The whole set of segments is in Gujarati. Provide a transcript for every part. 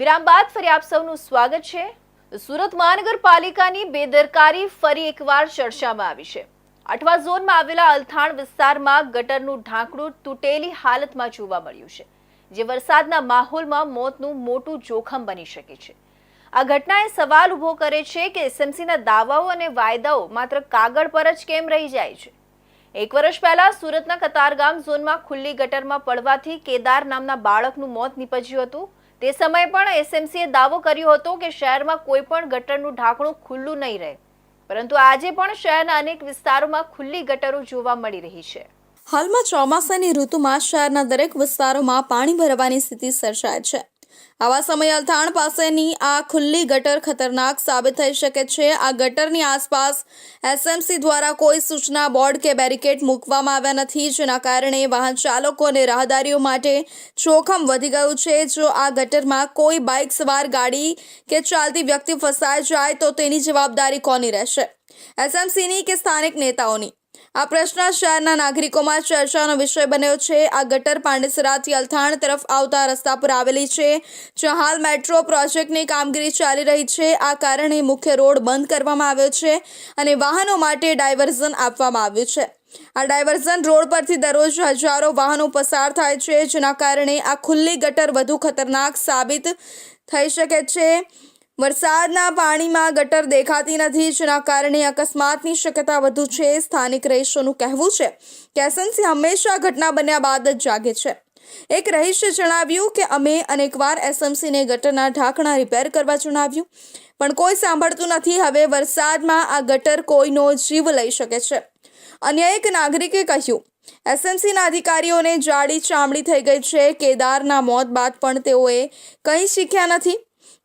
વિરામ બાદ ફરી આપ સૌનું સ્વાગત છે. સુરત મહાનગરપાલિકાની બેદરકારી ફરી એકવાર ચર્ચામાં આવી છે. અઠવા ઝોનમાં આવેલા અલથાણ વિસ્તારમાં ગટરનું ઢાંકણું તૂટેલી હાલતમાં જોવા મળ્યું છે, જે વરસાદના માહોલમાં મોતનું મોટું જોખમ બની શકે છે. આ ઘટનાએ સવાલ ઊભો કરે છે કે એસએમસીના દાવાઓ અને વાયદાઓ માત્ર કાગળ પર જ કેમ રહી જાય છે? એક વર્ષ પહેલા સુરતના કતારગામ ઝોનમાં ખુલ્લી ગટરમાં પડવાથી કેદાર નામના બાળકનું મોત નીપજ્યું હતું. તે સમયે પણ એસએમસીએ દાવો કર્યો હતો કે શહેરમાં કોઈ પણ ગટરનું ઢાંકણું ખુલ્લું નહીં રહે. પરંતુ આજે પણ શહેરના અનેક વિસ્તારોમાં ખુલ્લી ગટરો જોવા મળી રહી છે. હાલમાં ચોમાસાની ઋતુમાં શહેરના દરેક વિસ્તારોમાં પાણી ભરવાની સ્થિતિ સર્જાય છે. આવા સમયે અલથાણ પાસેની આ ખુલ્લી ગટર ખતરનાક સાબિત થઈ શકે છે. આ ગટરની આસપાસ એસએમસી દ્વારા કોઈ સૂચના, બોર્ડ કે બેરિકેડ મૂકવામાં આવ્યા નથી, જેના કારણે વાહન ચાલકો અને રાહદારીઓ માટે જોખમ વધી ગયું છે. જો આ ગટરમાં કોઈ બાઇક, સવાર, ગાડી કે ચાલતી વ્યક્તિ ફસાઈ જાય, તો તેની જવાબદારી કોની રહેશે? એસએમસીની કે સ્થાનિક નેતાઓની? આ પ્રશ્ન શહેરના નાગરિકોમાં ચર્ચાનો વિષય બન્યો છે. આ ગટર પાંડેસરાથી અલથાણ તરફ આવતા રસ્તા પર આવેલી છે, જ્યાં હાલ મેટ્રો પ્રોજેક્ટની કામગીરી ચાલી રહી છે. આ કારણે મુખ્ય રોડ બંધ કરવામાં આવ્યો છે અને વાહનો માટે ડાયવર્ઝન આપવામાં આવ્યું છે. આ ડાયવર્ઝન રોડ પરથી દરરોજ હજારો વાહનો પસાર થાય છે, જેના કારણે આ ખુલ્લી ગટર વધુ ખતરનાક સાબિત થઈ શકે છે. વરસાદના પાણીમાં ગટર દેખાતી નથી, જેના કારણે અકસ્માતની શક્યતા વધુ છે. સ્થાનિક રહીશોનું કહેવું છે કે એસએનસી હંમેશા ઘટના બન્યા બાદ જ જાગે છે. એક રહીશે જણાવ્યું કે અમે અનેકવાર એસએમસીને ગટરના ઢાંકણા રિપેર કરવા જણાવ્યું, પણ કોઈ સાંભળતું નથી. હવે વરસાદમાં આ ગટર કોઈનો જીવ લઈ શકે છે. અન્ય એક નાગરિકે કહ્યું એસએમસીના અધિકારીઓને જાડી ચામડી થઈ ગઈ છે. કેદારના મોત બાદ પણ તેઓએ કંઈ શીખ્યા નથી.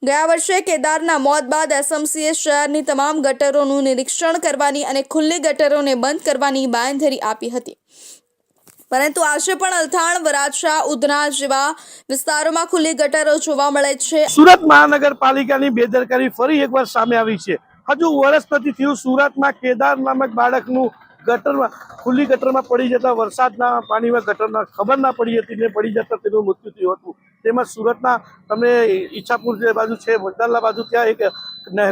ગયા વર્ષે કેદારના મોત બાદ એસએમસીએ શહેરની તમામ ગટરોનું નિરીક્ષણ કરવાની અને ખુલ્લી ગટરોને બંધ કરવાની બાંયધરી આપી હતી. પરંતુ આજે પણ અલથાણ, વરાછા, ઉધના જેવા વિસ્તારોમાં ખુલ્લી ગટરો જોવા મળે છે. સુરત મહાનગરપાલિકાની બેદરકારી ફરી એકવાર સામે આવી છે. હજુ વર્ષ નથી થયું સુરતમાં કેદાર નામક બાળકનું ગટરમાં ખુલ્લી ગટરમાં પડી જતા વરસાદના પાણીમાં ગટરના ખબર ના પડી હતી ને પડી જતા તેનું મૃત્યુ થયું હતું. તેમજ સુરતના તમને ઈચ્છાપુર જે બાજુ છે વડતાલા બાજુ ત્યાં એક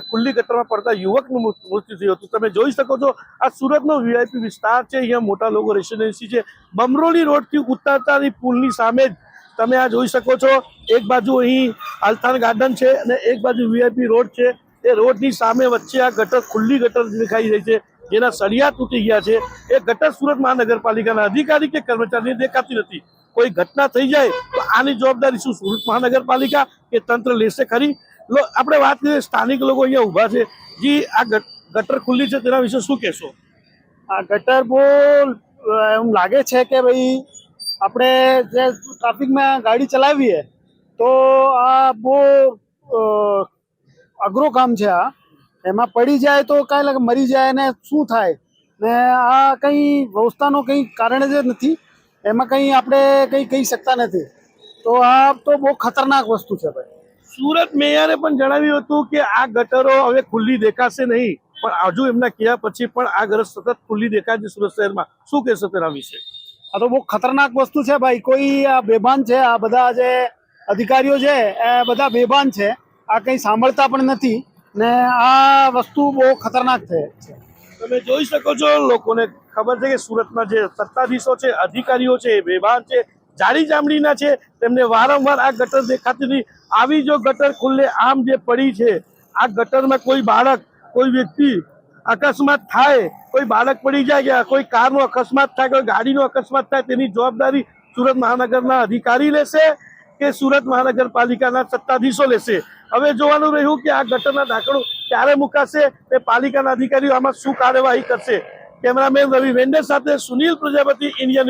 ખુલ્લી ગટરમાં પડતા યુવકનું મૃત્યુ થયું હતું. તમે જોઈ શકો છો, આ સુરતનો વીઆઈપી વિસ્તાર છે, અહીંયા મોટા લોકો રેસિડેન્સી છે. બમરોલી રોડથી ઉતરતાની પુલની સામે જ તમે આ જોઈ શકો છો, એક બાજુ અહીં આલથાણ ગાર્ડન છે અને એક બાજુ વીઆઈપી રોડ છે. એ રોડની સામે વચ્ચે આ ગટર, ખુલ્લી ગટર દેખાઈ રહી છે, જેના સળિયા તૂટી ગયા છે. એ ગટર સુરત મહાનગરપાલિકાના અધિકારી કે કર્મચારીને દેખાતી નથી. કોઈ ઘટના થઈ જાય તો આની જવાબદારી શું? સુરત મહાનગરપાલિકા કે તંત્ર લેશે ખરી? આપણે વાત કરીએ સ્થાનિક લોકો અહીંયા ઊભા છે. જી, આ ગટ- ગટર ખુલ્લી છે, તેના વિશે શું કહેશો? આ ગટર બહુ એમ લાગે છે કે ભાઈ, આપણે જે ટ્રાફિકમાં ગાડી ચલાવીએ, તો આ બહુ અઘરું કામ છે આ. એમાં પડી જાય તો કાંઈ લાગે મરી જાય ને શું થાય? ને આ કંઈ વ્યવસ્થાનો કંઈ કારણ જ નથી. એમાં કંઈ આપણે કંઈ કહી શકતા નથી. તો આ તો બહુ ખતરનાક વસ્તુ છે ભાઈ. સુરત મેયરે પણ જણાવ્યું હતું કે આ ગટરો હવે ખુલ્લી દેખાશે નહીં. પણ હજુ એમના કહ્યા પછી પણ આ ગટર સતત ખુલ્લી દેખાય છે સુરત શહેરમાં. શું કહેશો તેના વિશે? આ તો બહુ ખતરનાક વસ્તુ છે ભાઈ. કોઈ આ બેભાન છે આ બધા જે અધિકારીઓ છે એ બધા બેભાન છે. આ કંઈ સાંભળતા પણ નથી ને આ વસ્તુ બહુ ખતરનાક છે છે. તમે જોઈ શકો છો, લોકોને ખબર છે કે સુરતમાં જે સત્તાધીશો છે, અધિકારીઓ છે બેભાન છે, જાડી ચામડીના છે, તેમને વારંવાર આ ગટર દેખાતી હતી આવી જો ગટર ખુલ્લે આમ જે પડી છે, આ ગટરમાં કોઈ બાળક, કોઈ વ્યક્તિ અકસ્માત થાય, કોઈ બાળક પડી જાય કે કોઈ કારનો અકસ્માત થાય, કોઈ ગાડીનો અકસ્માત થાય, તેની જવાબદારી સુરત મહાનગરના અધિકારી લેશે કે સુરત મહાનગરપાલિકાના સત્તાધીશો લેશે? હવે જોવાનું રહ્યું કે આ ગટરના ઢાંકણું ક્યારે મુકાશે તે પાલિકાના અધિકારીઓ આમાં શું કાર્યવાહી કરશે. કેમેરામેન રવિ વેન્ડે સાથે સુનિલ પ્રજાપતિ ઇન્ડિયા